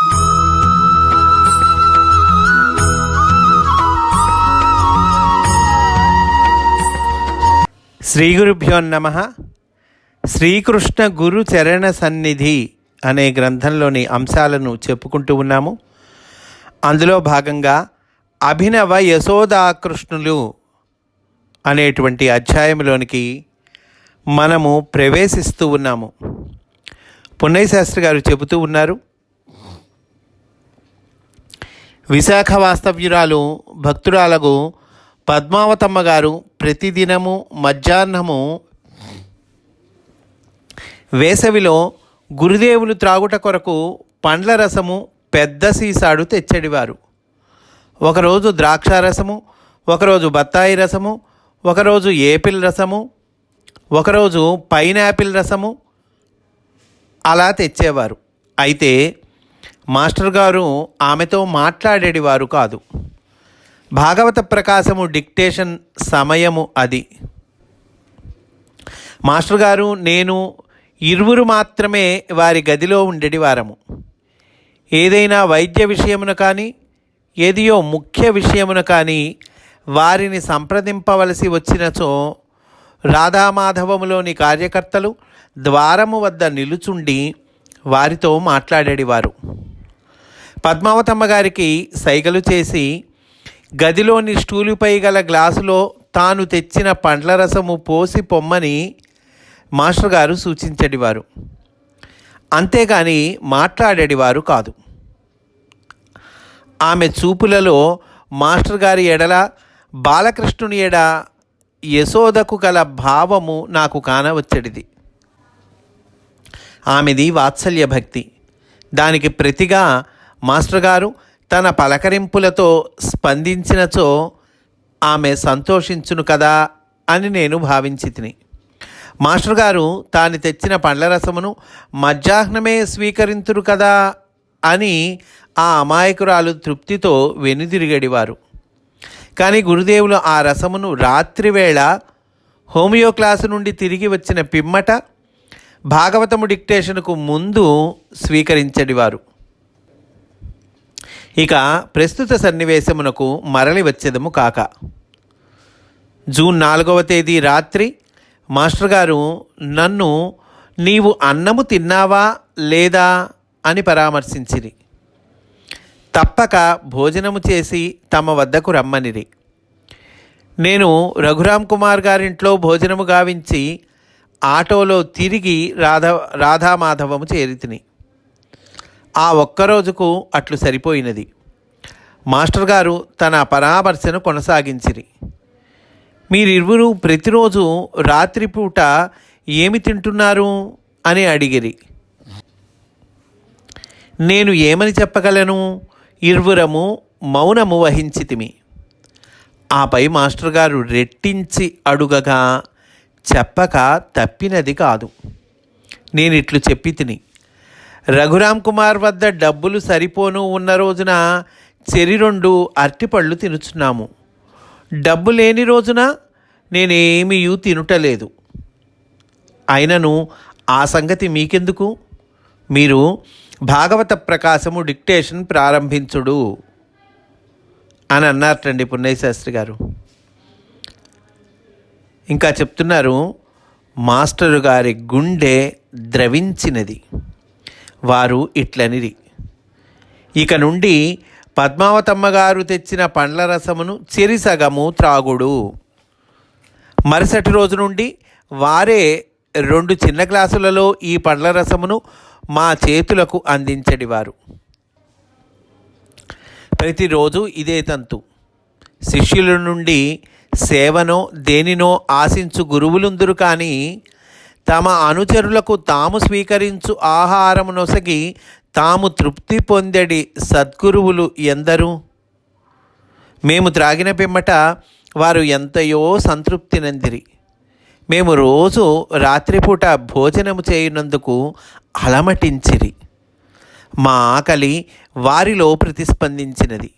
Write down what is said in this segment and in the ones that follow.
శ్రీ గురుభ్యో నమ. శ్రీకృష్ణ గురు చరణ సన్నిధి అనే గ్రంథంలోని అంశాలను చెప్పుకుంటూ ఉన్నాము. అందులో భాగంగా అభినవ యశోదాకృష్ణులు అనేటువంటి అధ్యాయంలోనికి మనము ప్రవేశిస్తూ ఉన్నాము. పున్నయ్య శాస్త్రి గారు చెబుతూ ఉన్నారు విశాఖ వాస్తవ్యురాలు భక్తురాలకు పద్మావతమ్మ గారు ప్రతిదినము మధ్యాహ్నము వేసవిలో గురుదేవులు త్రాగుట కొరకు పండ్ల రసము పెద్ద సీసాడు తెచ్చడివారు. ఒకరోజు ద్రాక్ష రసము ఒకరోజు బత్తాయి రసము ఒకరోజు ఏపిల్ రసము ఒకరోజు పైనాపిల్ రసము అలా తెచ్చేవారు. అయితే మాస్టర్ గారు ఆమెతో మాట్లాడేటివారు కాదు. భాగవత ప్రకాశము డిక్టేషన్ సమయము అది. మాస్టర్ గారు నేను ఇరువురు మాత్రమే వారి గదిలో ఉండేటి వారము ఏదైనా వైద్య విషయమున కానీ ఏదియో ముఖ్య విషయమున కానీ వారిని సంప్రదింపవలసి వచ్చినచో రాధామాధవములోని కార్యకర్తలు ద్వారము వద్ద నిలుచుండి వారితో మాట్లాడేవారు పద్మావతమ్మ గారికి సైగలు చేసి గదిలోని స్టూలుపై గల గ్లాసులో తాను తెచ్చిన పండ్ల రసము పోసి పొమ్మని మాస్టర్ గారు సూచించడివారు అంతేగాని మాట్లాడేటివారు కాదు. ఆమె చూపులలో మాస్టర్ గారి ఎడల బాలకృష్ణుని ఎడ యశోదకు గల భావము నాకు కానవచ్చడిది ఆమెది వాత్సల్య భక్తి. దానికి ప్రతిగా మాస్టర్ గారు తన పలకరింపులతో స్పందించినచో ఆమె సంతోషించును కదా అని నేను భావించి తిని మాస్టర్ గారు తాను తెచ్చిన పండ్ల రసమును మధ్యాహ్నమే స్వీకరింతురు కదా అని ఆ అమాయకురాలు తృప్తితో వెనుదిరిగడివారు. కానీ గురుదేవులు ఆ రసమును రాత్రివేళ హోమియో క్లాసు నుండి తిరిగి వచ్చిన పిమ్మట భాగవతము డిక్టేషన్కు ముందు స్వీకరించడివారు. ఇక ప్రస్తుత సన్నివేశమునకు మరలి వచ్చేదము కాక. జూన్ నాలుగవ తేదీ రాత్రి మాస్టర్ గారు నన్ను నీవు అన్నము తిన్నావా లేదా? అని పరామర్శించిరి. తప్పక భోజనము చేసి తమ వద్దకు రమ్మనిరి. నేను రఘురామ్ కుమార్ గారింట్లో భోజనము గావించి ఆటోలో తిరిగి రాధా రాధామాధవము చేరితిని. ఆ ఒక్కరోజుకు అట్లు సరిపోయినది. మాస్టర్ గారు తన పరామర్శను కొనసాగించిరి. మీరిరువురు ప్రతిరోజు రాత్రిపూట ఏమి తింటున్నారు? అని అడిగిరి. నేను ఏమని చెప్పగలను? ఇరువురము మౌనము వహించితిమి. ఆపై మాస్టర్ గారు రెట్టించి అడుగగా చెప్పక తప్పినది కాదు. నేను ఇట్లు చెప్పి తిని రఘురామ్ కుమార్ వద్ద డబ్బులు సరిపోను ఉన్న రోజున చెరి రెండు అరటిపళ్ళు తినుచున్నాము. డబ్బు లేని రోజున నేనేమీ తినుటలేదు. అయినను ఆ సంగతి మీకెందుకు? మీరు భాగవత ప్రకాశము డిక్టేషన్ ప్రారంభించుడు అని అన్నారటండి పున్నయశాస్త్రి గారు. ఇంకా చెప్తున్నారు మాస్టరు గారి గుండె ద్రవించినది. వారు ఇట్లనిది ఇక నుండి పద్మావతమ్మ గారు తెచ్చిన పండ్ల రసమును చెరిసగము త్రాగుడు. మరుసటి రోజు నుండి వారే రెండు చిన్న గ్లాసులలో ఈ పండ్ల రసమును మా చేతులకు అందించడివారు. ప్రతిరోజు ఇదే తంతు. శిష్యుల నుండి సేవనో దేనినో ఆశించు గురువులుందురు కానీ తమ అనుచరులకు తాము స్వీకరించు ఆహారము నొసగి తాము తృప్తి పొందడి సద్గురువులు ఎందరు? మేము త్రాగిన పిమ్మట వారు ఎంతయో సంతృప్తి నందిరి. మేము రోజు రాత్రిపూట భోజనము చేయనందుకు అలమటించిరి. మా ఆకలి వారిలో ప్రతిస్పందించినది.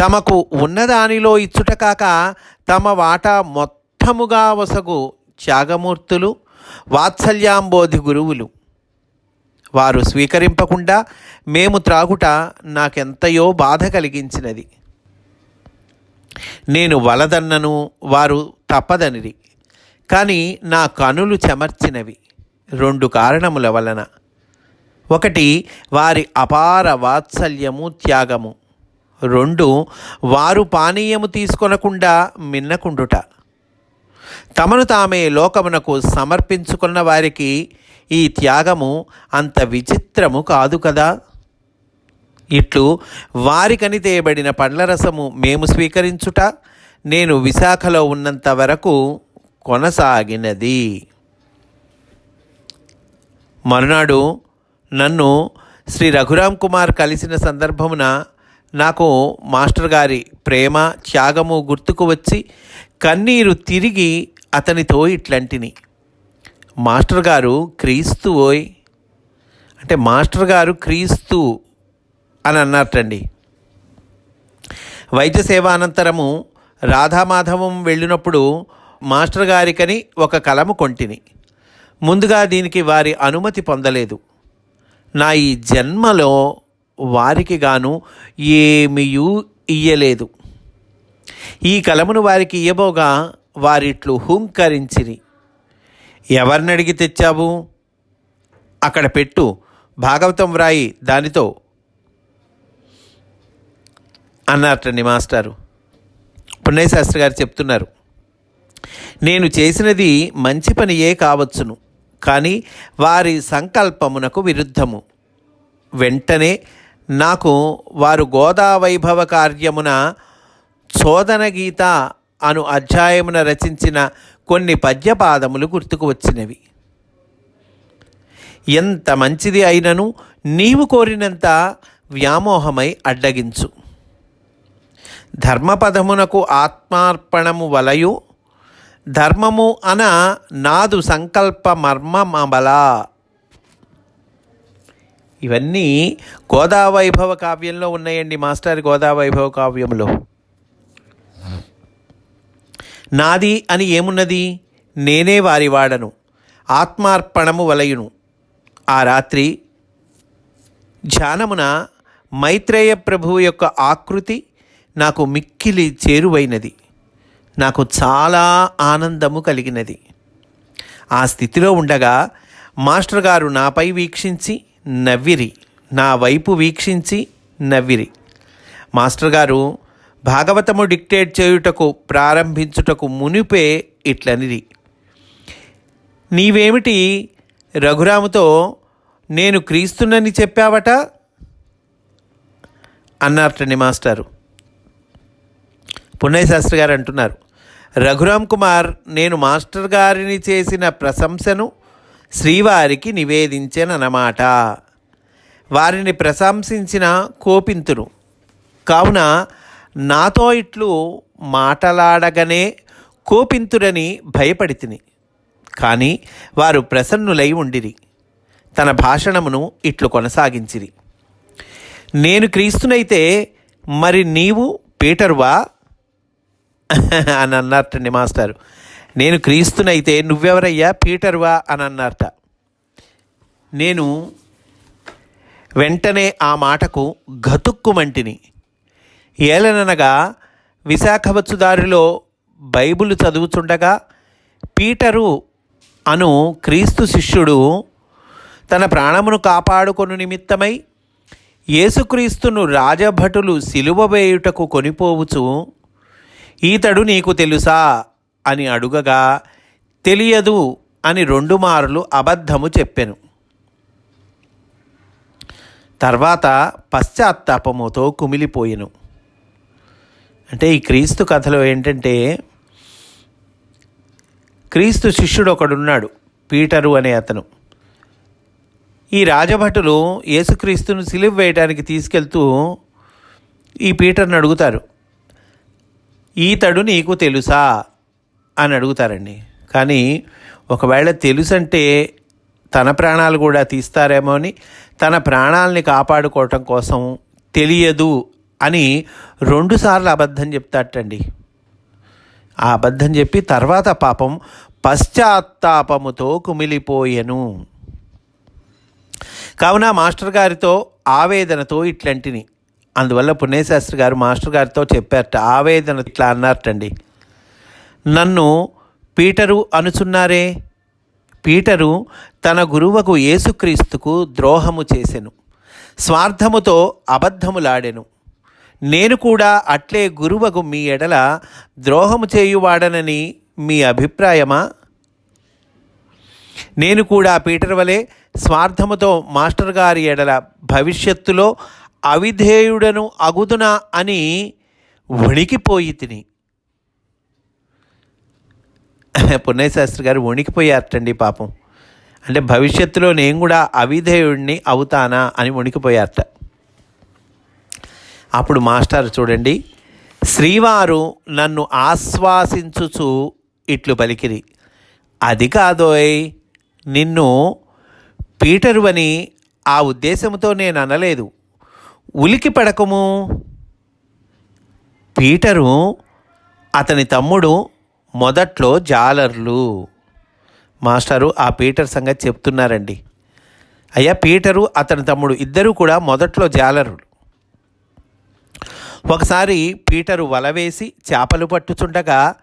తమకు ఉన్నదానిలో ఇచ్చుట కాక తమ వాటా మొత్తముగా వసగు త్యాగమూర్తులు వాత్సల్యాంబోధి గురువులు. వారు స్వీకరింపకుండా మేము త్రాగుట నాకెంతయో బాధ కలిగించినది. నేను వలదన్నను వారు తప్పదనిరి. కానీ నా కనులు చెమర్చినవి. రెండు కారణముల వలన. ఒకటి వారి అపార వాత్సల్యము త్యాగము. రెండు వారు పానీయము తీసుకొనకుండా మిన్నకుండుట. తమను తామే లోకమునకు సమర్పించుకున్న వారికి ఈ త్యాగము అంత విచిత్రము కాదు కదా? ఇట్లు వారికని తేయబడిన పండ్ల రసము మేము స్వీకరించుట నేను విశాఖలో ఉన్నంత వరకు కొనసాగినది. మరునాడు నన్ను శ్రీ రఘురామ్ కుమార్ కలిసిన సందర్భమున నాకు మాస్టర్ గారి ప్రేమ త్యాగము గుర్తుకు వచ్చి కన్నీరు తిరిగి అతనితో ఇట్లాంటిని. మాస్టర్ గారు క్రీస్తు ఓయ్. అంటే మాస్టర్ గారు క్రీస్తు అని అన్నట్టండి వైద్య సేవ అనంతరము రాధామాధవం వెళ్ళినప్పుడు మాస్టర్ గారికని ఒక కలము కొంటిని. ముందుగా దీనికి వారి అనుమతి పొందలేదు. నా ఈ జన్మలో వారికి గాను ఏమీయూ ఇయ్యలేదు. ఈ కలమును వారికి ఇయ్యబోగా వారిట్లు హుంకరించిరి. ఎవరిని అడిగి తెచ్చావు? అక్కడ పెట్టు. భాగవతం వ్రాయి దానితో. అన్నారటండి మాస్టారు. పుణ్యశాస్త్రి శాస్త్రి గారు చెప్తున్నారు. నేను చేసినది మంచి పనియే కావచ్చును కానీ వారి సంకల్పమునకు విరుద్ధము. వెంటనే నాకు వారు గోదావైభవ కార్యమున చోదన గీత అను అధ్యాయమున రచించిన కొన్ని పద్యపాదములు గుర్తుకు వచ్చినవి. ఎంత మంచిది అయినను నీవు కోరినంత వ్యామోహమై అడ్డగించు. ధర్మపదమునకు ఆత్మార్పణము వలయు ధర్మము అన నాదు సంకల్ప మర్మమబల. ఇవన్నీ గోదావైభవ కావ్యంలో ఉన్నాయండి మాస్టర్ గోదావైభవ కావ్యంలో నాది అని ఏమున్నది? నేనే వారి వాడను. ఆత్మార్పణము వలయును. ఆ రాత్రి ధ్యానమున మైత్రేయ ప్రభువు యొక్క ఆకృతి నాకు మిక్కిలి చేరువైనది. నాకు చాలా ఆనందము కలిగినది. ఆ స్థితిలో ఉండగా మాస్టర్ గారు నాపై వీక్షించి నవ్విరి. నా వైపు వీక్షించి నవ్విరి. మాస్టర్ గారు భాగవతము డిక్టేట్ చేయుటకు ప్రారంభించుటకు మునిపే ఇట్లనిది. నీవేమిటి రఘురాముతో నేను క్రీస్తునని చెప్పావట? అన్నారటండి మాస్టారు. పుణ్యశాస్త్రి శాస్త్రి గారు అంటున్నారు రఘురామ్ కుమార్ నేను మాస్టర్ గారిని చేసిన ప్రశంసను శ్రీవారికి నివేదించానన్నమాట. వారిని ప్రశంసించిన కోపింతును కావున నాతో ఇట్లు మాటలాడగనే కోపింతుడని భయపడితిని. కానీ వారు ప్రసన్నులై ఉండిరి. తన భాషణమును ఇట్లు కొనసాగించిరి. నేను క్రీస్తునైతే మరి నీవు పీటర్వా? అని అన్నారటండి మాస్టారు. నేను క్రీస్తునైతే నువ్వెవరయ్యా? పీటర్వా? అని అన్నారట. నేను వెంటనే ఆ మాటకు గతుక్కుమంటిని. ఏలననగా విశాఖవచ్చుదారిలో దారిలో చదువుచుండగా పీటరు అను క్రీస్తు శిష్యుడు తన ప్రాణమును కాపాడుకొను నిమిత్తమై యేసుక్రీస్తును రాజభటులు సిలువ వేయుటకు కొనిపోవుచు ఈతడు నీకు తెలుసా అని అడుగగా తెలియదు అని రెండు మార్లు అబద్ధము చెప్పెను. తర్వాత పశ్చాత్తాపముతో కుమిలిపోయెను. అంటే ఈ క్రీస్తు కథలో ఏంటంటే క్రీస్తు శిష్యుడు ఒకడున్నాడు పీటరు అనే అతను. ఈ రాజభటులు యేసుక్రీస్తును సిలువ వేయడానికి తీసుకెళ్తూ ఈ పీటర్ని అడుగుతారు. ఈతడు నీకు తెలుసా? అని అడుగుతారండి. కానీ ఒకవేళ తెలుసంటే తన ప్రాణాలు కూడా తీస్తారేమో అని తన ప్రాణాలని కాపాడుకోవటం కోసం తెలియదు అని రెండుసార్లు అబద్ధం చెప్తాటండి. ఆ అబద్ధం చెప్పి తర్వాత పాపం పశ్చాత్తాపముతో కుమిలిపోయెను. కావున మాస్టర్ గారితో ఆవేదనతో ఇట్లాంటిని. అందువల్ల పుణ్యశాస్త్రి గారు మాస్టర్ గారితో చెప్పారట ఆవేదన ఇట్లా అన్నారటండి. నన్ను పీటరు అనుచున్నారే. పీటరు తన గురువకు యేసుక్రీస్తుకు ద్రోహము చేసెను. స్వార్థముతో అబద్ధములాడెను. నేను కూడా అట్లే గురువగు మీ ఎడల ద్రోహము చేయువాడనని మీ అభిప్రాయమా? నేను కూడా పీటర్ వలె స్వార్థముతో మాస్టర్ గారి ఎడల భవిష్యత్తులో అవిధేయుడను అగుదునా అని వణికిపోయి తిని. పున్నయశాస్త్రి గారు వణికిపోయారటండి పాపం. అంటే భవిష్యత్తులో నేను కూడా అవిధేయుడిని అవుతానా అని వణికిపోయారట. అప్పుడు మాస్టర్ చూడండి శ్రీవారు నన్ను ఆశ్వాసించుచు ఇట్లు పలికిరి. అది కాదోయ్ నిన్ను పీటరు అని ఆ ఉద్దేశంతో నేను అనలేదు. ఉలికి పడకము. పీటరు అతని తమ్ముడు మొదట్లో జాలర్లు. మాస్టరు ఆ పీటర్ సంగతి చెప్తున్నారండి. అయ్యా పీటరు అతని తమ్ముడు ఇద్దరూ కూడా మొదట్లో జాలరులు. ఒకసారి పీటరు వల వేసి చేపలు పట్టుచుండగా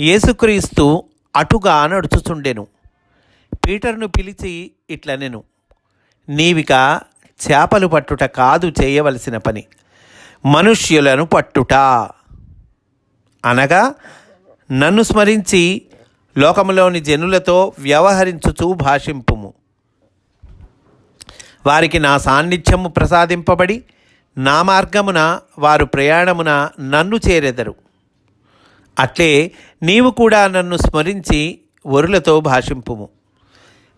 యేసుక్రీస్తు అటుగా నడుచుచుండెను. పీటర్ను పిలిచి ఇట్లనెను నీవిక చేపలు పట్టుట కాదు చేయవలసిన పని మనుష్యులను పట్టుట. అనగా నన్ను స్మరించి లోకములోని జనులతో వ్యవహరించుచూ భాషింపుము. వారికి నా సాన్నిధ్యము ప్రసాదింపబడి నా మార్గమున వారు ప్రయాణమున నన్ను చేరెదరు. అట్లే నీవు కూడా నన్ను స్మరించి వరులతో భాషింపుము.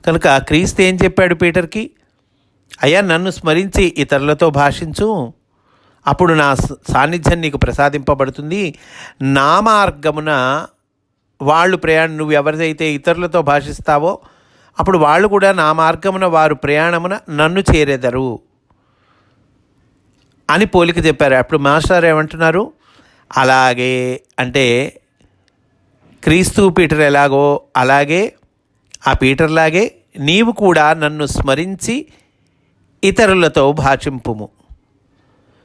కనుక క్రీస్తు ఏం చెప్పాడు పీటర్కి? అయ్యా నన్ను స్మరించి ఇతరులతో భాషించు. అప్పుడు నా సాన్నిధ్యం నీకు ప్రసాదింపబడుతుంది. నా మార్గమున వాళ్ళు ప్రయాణం నువ్వు ఎవరిదైతే ఇతరులతో భాషిస్తావో అప్పుడు వాళ్ళు కూడా నా మార్గమున వారు ప్రయాణమున నన్ను చేరెదరు. అని పోలిక చెప్పారు. అప్పుడు మాస్టర్ ఏమంటున్నారు? అలాగే అంటే క్రీస్తు పీటర్ ఎలాగో అలాగే ఆ పీటర్లాగే నీవు కూడా నన్ను స్మరించి ఇతరులతో భాషింపుము.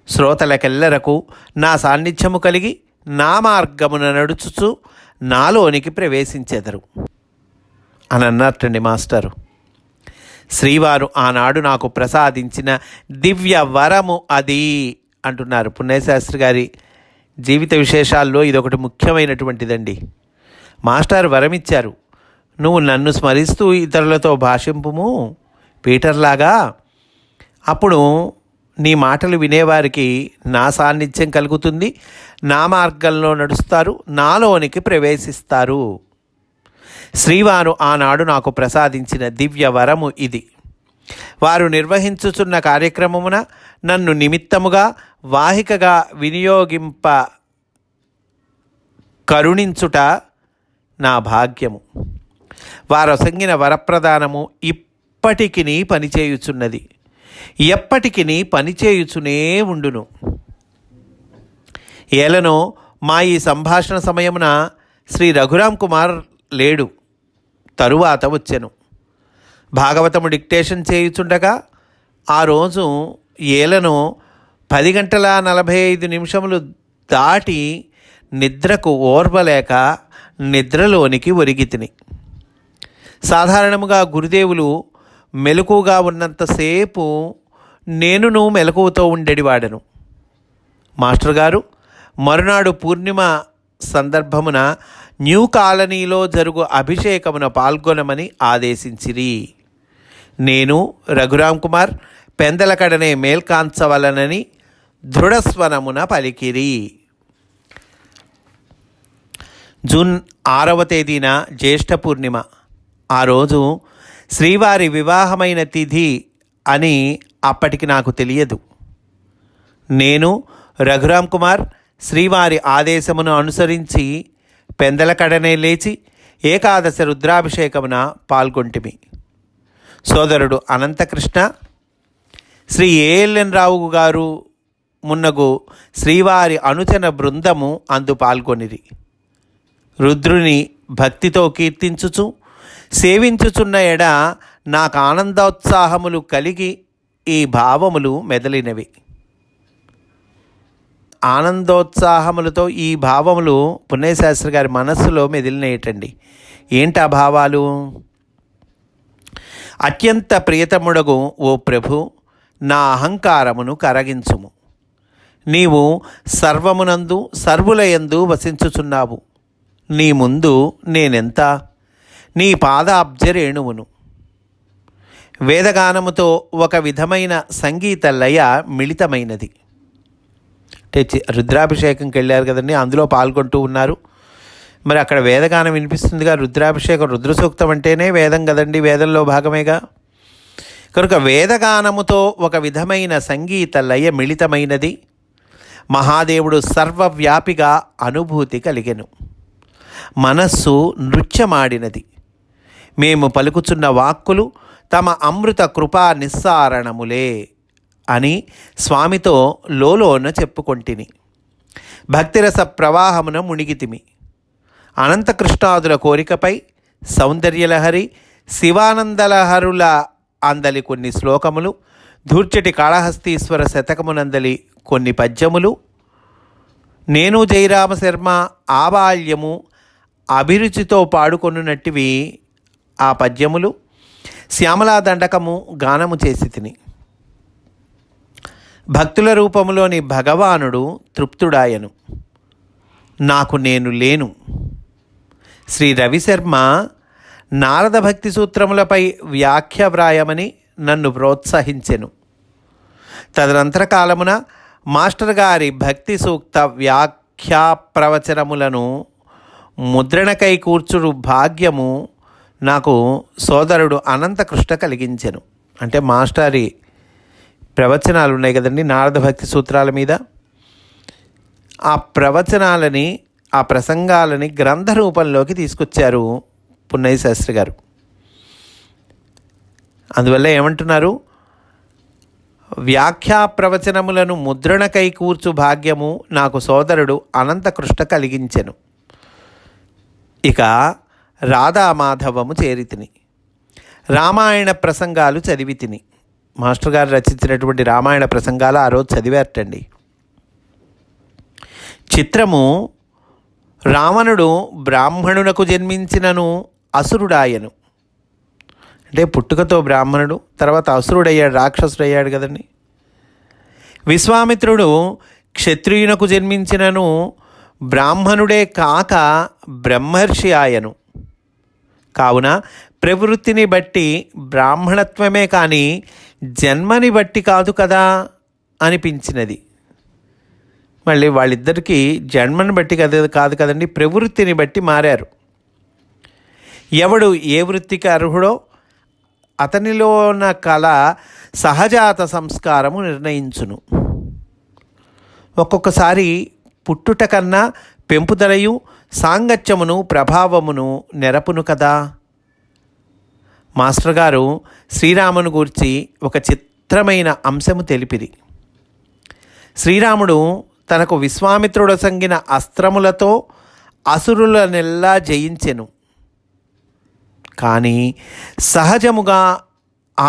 శ్రోతలకెల్లరకు నా సాన్నిధ్యము కలిగి నా మార్గమున నడుచుచు నాలోనికి ప్రవేశించెదరు. అని అన్నట్టండి మాస్టరు. శ్రీవారు ఆనాడు నాకు ప్రసాదించిన దివ్య వరము అది అంటున్నారు పుణ్యశాస్త్రి గారి జీవిత విశేషాల్లో ఇదొకటి ముఖ్యమైనటువంటిదండి. మాస్టర్ వరమిచ్చారు. నువ్వు నన్ను స్మరిస్తూ ఇతరులతో భాషింపుము పీటర్లాగా. అప్పుడు నీ మాటలు వినేవారికి నా సాన్నిధ్యం కలుగుతుంది. నా మార్గంలో నడుస్తారు నాలోనికి ప్రవేశిస్తారు. శ్రీవాను ఆనాడు నాకు ప్రసాదించిన దివ్య వరము ఇది. వారు నిర్వహించుచున్న కార్యక్రమమున నన్ను నిమిత్తముగా వాహికగా వినియోగింప కరుణించుట నా భాగ్యము. వారొసంగిన వరప్రదానము ఇప్పటికిని పనిచేయుచున్నది. ఎప్పటికిని పనిచేయుచునే ఉండును. ఏలనో మా ఈ సంభాషణ సమయమున శ్రీ రఘురామ్ కుమార్ లేడు. తరువాత వచ్చెను. భాగవతము డిక్టేషన్ చేయుచుండగా ఆ రోజు ఏలను పది గంటల నలభై ఐదు నిమిషములు దాటి నిద్రకు ఓర్వలేక నిద్రలోనికి ఒరిగితిని సాధారణముగా గురుదేవులు మెలకుగా ఉన్నంతసేపు నేనును మెలకువతో ఉండేవాడను మాస్టర్ గారు మరునాడు పూర్ణిమ సందర్భమున న్యూ కాలనీలో జరుగు అభిషేకమున పాల్గొనమని ఆదేశించిరి. నేను రఘురామ్ కుమార్ పెందలకడనే మేల్కాంచవలనని దృఢస్వరమున పలికిరి. జూన్ ఆరవ తేదీన జ్యేష్ఠ పూర్ణిమ. ఆ రోజు శ్రీవారి వివాహమైన తిథి అని అప్పటికి నాకు తెలియదు. నేను రఘురామ్ కుమార్ శ్రీవారి ఆదేశమును అనుసరించి పెందలకడనే లేచి ఏకాదశ రుద్రాభిషేకమున పాల్గొంటిమి. సోదరుడు అనంతకృష్ణ శ్రీ ఏఎల్ఎన్ రావు గారు మున్నగు శ్రీవారి అనుచన బృందము అందు పాల్గొనిరి. రుద్రుని భక్తితో కీర్తించుచు సేవించుచున్న ఎడ నాకు ఆనందోత్సాహములు కలిగి ఈ భావములు మెదలినవి. ఆనందోత్సాహములతో ఈ భావములు పుణ్యశాస్త్రి గారి మనస్సులో మెదిలినేయటండి. ఏంటి ఆ భావాలు? అత్యంత ప్రియతముడగు ఓ ప్రభు నా అహంకారమును కరగించుము. నీవు సర్వమునందు సర్వులయందు వసించుచున్నావు. నీ ముందు నేనెంత? నీ పాదాబ్జరేణువును. వేదగానముతో ఒక విధమైన సంగీత లయ మిళితమైనది. అంటే రుద్రాభిషేకంకి వెళ్ళారు కదండి అందులో పాల్గొంటూ ఉన్నారు. మరి అక్కడ వేదగానం వినిపిస్తుందిగా రుద్రాభిషేకం రుద్రసూక్తం అంటేనే వేదం కదండి వేదంలో భాగమేగా? కనుక వేదగానముతో ఒక విధమైన సంగీత లయ మిళితమైనది. మహాదేవుడు సర్వవ్యాపిగా అనుభూతి కలిగెను. మనస్సు నృత్యమాడినది. మేము పలుకుచున్న వాక్కులు తమ అమృత కృపా నిస్సారణములే. అని స్వామితో లోలోన చెప్పుకొంటిని. భక్తిరస ప్రవాహమున మునిగితిమి. అనంతకృష్ణాదుల కోరికపై సౌందర్యలహరి శివానందలహరుల అందలి కొన్ని శ్లోకములు ధూర్చటి కాళహస్తీశ్వర శతకమునందలి కొన్ని పద్యములు నేను జయరామ శర్మ ఆబాల్యము అభిరుచితో పాడుకొనున్నట్టివి ఆ పద్యములు శ్యామలా దండకము గానము చేసి తిని భక్తుల రూపములోని భగవానుడు తృప్తుడాయను. నాకు నేను లేను. శ్రీ రవిశర్మ నారద భక్తి సూత్రములపై వ్యాఖ్య వ్రాయమని నన్ను ప్రోత్సహించెను. తదనంతర కాలమున మాస్టర్ గారి భక్తి సూక్త వ్యాఖ్యా ప్రవచనములను ముద్రణకై కూర్చుడు భాగ్యము నాకు సోదరుడు అనంతకృష్ణ కలిగించెను. అంటే మాస్టారి ప్రవచనాలు ఉన్నాయి కదండి నారద భక్తి సూత్రాల మీద. ఆ ప్రవచనాలని ఆ ప్రసంగాలని గ్రంథ రూపంలోకి తీసుకొచ్చారు పున్నయ్య శాస్త్రి గారు. అందువల్ల ఏమంటున్నారు? వ్యాఖ్యా ప్రవచనములను ముద్రణకై కూర్చు భాగ్యము నాకు సోదరుడు అనంతకృష్ణ కలిగించెను. ఇక రాధామాధవము చేరితిని రామాయణ ప్రసంగాలు చదివి తిని. మాస్టర్ గారు రచించినటువంటి రామాయణ ప్రసంగాలు ఆ రోజు చదివారటండి. చిత్రము రావణుడు బ్రాహ్మణునకు జన్మించినను అసురుడాయను. అంటే పుట్టుకతో బ్రాహ్మణుడు తర్వాత అసురుడయ్యాడు రాక్షసుడయ్యాడు కదండి. విశ్వామిత్రుడు క్షత్రియునకు జన్మించినను బ్రాహ్మణుడే కాక బ్రహ్మర్షి ఆయను. కావున ప్రవృత్తిని బట్టి బ్రాహ్మణత్వమే కానీ జన్మని బట్టి కాదు కదా అనిపించినది. మళ్ళీ వాళ్ళిద్దరికీ జన్మని బట్టి కదా కాదు కదండి ప్రవృత్తిని బట్టి మారారు. ఎవడు ఏ వృత్తికి అర్హుడో అతనిలో ఉన్న కళ సహజాత సంస్కారము నిర్ణయించును. ఒక్కొక్కసారి పుట్టుట కన్నా పెంపుదలయు సాంగత్యమును ప్రభావమును నెరపును కదా. మాస్టర్ గారు శ్రీరామును గూర్చి ఒక చిత్రమైన అంశము తెలిపిరి. శ్రీరాముడు తనకు విశ్వామిత్రుడు సంగిన అస్త్రములతో అసురులనెల్లా జయించెను. కానీ సహజముగా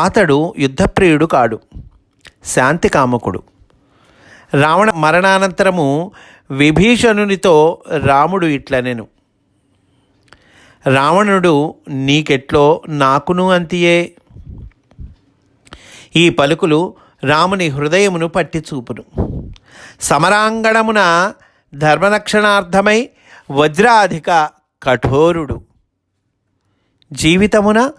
అతడు యుద్ధప్రియుడు కాడు శాంతి కాముకుడు. రావణ మరణానంతరము విభీషణునితో రాముడు ఇట్లనెను. రావణుడు నీకెట్లో నాకును అంతియే. ఈ పలుకులు రాముని హృదయమును పట్టి చూపును సమరాంగణమున ధర్మరక్షణార్థమై వజ్రాధిక కఠోరుడు. జీవితమున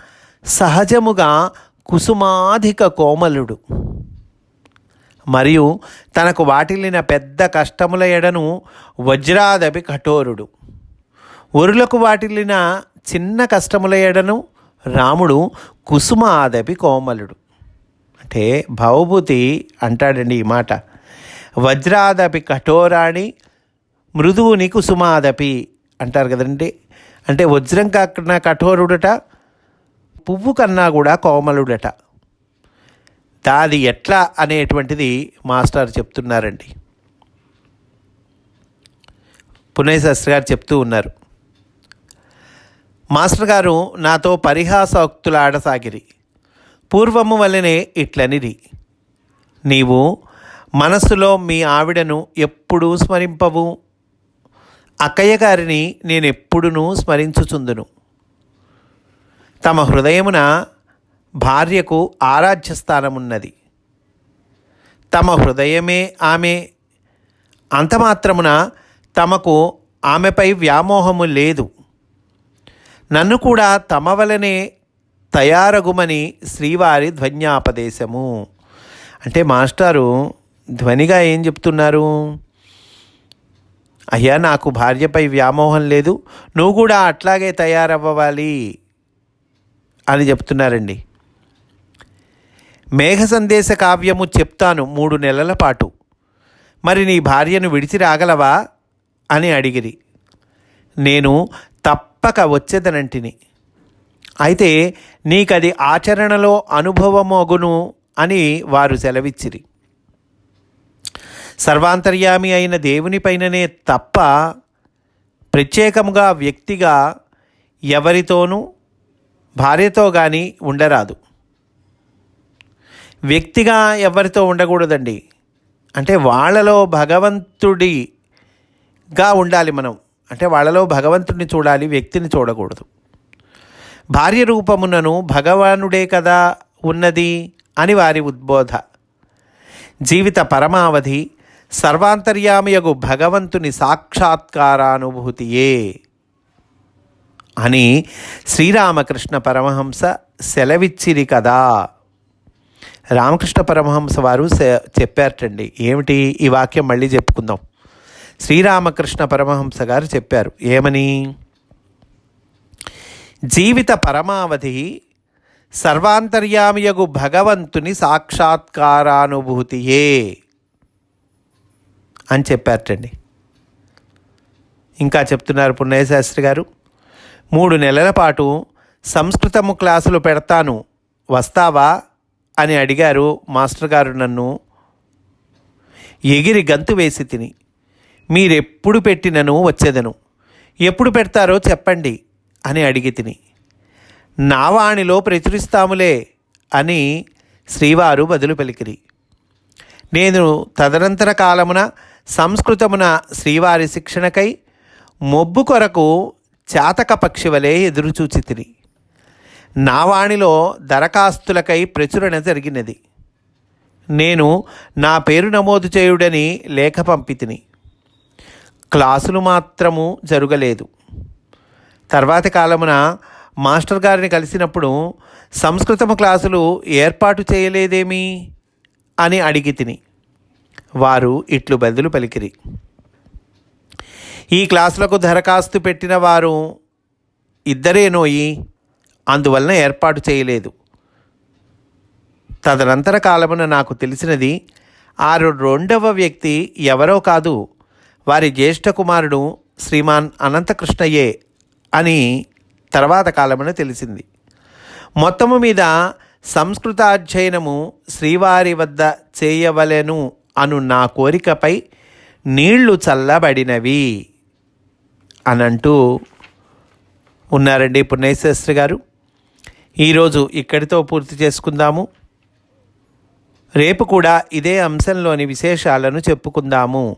సహజముగా కుసుమాధిక కోమలుడు. మరియు తనకు వాటిల్లిన పెద్ద కష్టముల ఎడను వజ్రాదపి కఠోరుడు. ఒరులకు వాటిల్లిన చిన్న కష్టముల ఎడను రాముడు కుసుమాదపి కోమలుడు. అంటే భవభూతి అంటాడండి ఈ మాట. వజ్రాదపి కఠోరాణి మృదువుని కుసుమాదపి అంటారు కదండి. అంటే వజ్రం కాకుండా కఠోరుడట పువ్వు కన్నా కూడా కోమలుడట. దాది ఎట్లా అనేటువంటిది మాస్టర్ చెప్తున్నారండి. పునయ్ శాస్త్రి గారు చెప్తూ ఉన్నారు. మాస్టర్ గారు నాతో పరిహాసోక్తులాడసాగిరి. పూర్వము వలనే ఇట్లనిది. నీవు మనస్సులో మీ ఆవిడను ఎప్పుడూ స్మరింపవు. అక్కయ్య గారిని నేనెప్పుడునూ స్మరించుచుందును. తమ హృదయమున భార్యకు ఆరాధ్య స్థానమున్నది తమ హృదయమే ఆమె. అంతమాత్రమున తమకు ఆమెపై వ్యామోహము లేదు. నన్ను కూడా తమ వలనే తయారగుమని శ్రీవారి ధ్వన్యాపదేశము. అంటే మాస్టారు ధ్వనిగా ఏం చెప్తున్నారు? అయ్యా నాకు భార్యపై వ్యామోహం లేదు. నువ్వు కూడా అట్లాగే తయారవ్వాలి అని చెప్తున్నారండి. మేఘ సందేశ కావ్యము చెప్తాను మూడు నెలల పాటు. మరి నీ భార్యను విడిచి రాగలవా అని అడిగిరి. నేను తప్పక వచ్చేదనంటిని. అయితే నీకది ఆచరణలో అనుభవమోగును అని వారు సెలవిచ్చిరి. సర్వాంతర్యామి అయిన దేవునిపైననే తప్ప ప్రత్యేకముగా వ్యక్తిగా ఎవరితోనూ భార్యతో కానీ ఉండరాదు. వ్యక్తిగా ఎవరితో ఉండకూడదండి. అంటే వాళ్ళలో భగవంతుడిగా ఉండాలి మనం. అంటే వాళ్ళలో భగవంతుడిని చూడాలి వ్యక్తిని చూడకూడదు. భార్య రూపమునను భగవానుడే కదా ఉన్నది అని వారి ఉద్బోధ. జీవిత పరమావధి సర్వాంతర్యామయగు భగవంతుని సాక్షాత్కారానుభూతియే అని శ్రీరామకృష్ణ పరమహంస సెలవిచ్చిరి కదా. రామకృష్ణ పరమహంస వారు చెప్పారటండి. ఏమిటి? ఈ వాక్యం మళ్ళీ చెప్పుకుందాం. శ్రీరామకృష్ణ పరమహంస గారు చెప్పారు. ఏమని? జీవిత పరమావధి సర్వాంతర్యామియగు భగవంతుని సాక్షాత్కారానుభూతియే అని చెప్పారటండి. ఇంకా చెప్తున్నారు పుణ్యశాస్త్రి గారు మూడు నెలల పాటు సంస్కృతము క్లాసులు పెడతాను వస్తావా? అని అడిగారు మాస్టర్ గారు నన్ను. ఎగిరి గంతు వేసి తిని మీరెప్పుడు పెట్టినను వచ్చేదను ఎప్పుడు పెడతారో చెప్పండి అని అడిగి తిని. నావాణిలో ప్రచురిస్తాములే అని శ్రీవారు బదులు పలికిరి. నేను తదనంతర కాలమున సంస్కృతమున శ్రీవారి శిక్షణకై మొబ్బు కొరకు చాతక పక్షివలే ఎదురుచూచి తిని. నావాణిలో దరఖాస్తులకై ప్రచురణ జరిగినది. నేను నా పేరు నమోదు చేయుడని లేఖ పంపితిని క్లాసులు మాత్రము జరగలేదు. తర్వాతి కాలమున మాస్టర్ గారిని కలిసినప్పుడు సంస్కృతము క్లాసులు ఏర్పాటు చేయలేదేమి? అని అడిగి తిని. వారు ఇట్లు బదులు పలికిరి. ఈ క్లాసులకు దరఖాస్తు పెట్టిన వారు ఇద్దరేనోయి అందువలన ఏర్పాటు చేయలేదు. తదనంతర కాలమున నాకు తెలిసినది ఆరు రెండవ వ్యక్తి ఎవరో కాదు వారి జ్యేష్ఠ కుమారుడు శ్రీమాన్ అనంతకృష్ణయ్యే అని తర్వాత కాలమున తెలిసింది. మొత్తము మీద సంస్కృత అధ్యయనము శ్రీవారి వద్ద చేయవలెను అను నా కోరికపై నీళ్ళు చల్లబడినవి అనంటూ ఉన్నారండి పుణ్యశాస్త్రి గారు. ఈరోజు ఇక్కడితో పూర్తి చేసుకుందాము. రేపు కూడా ఇదే అంశంలోని విశేషాలను చెప్పుకుందాము.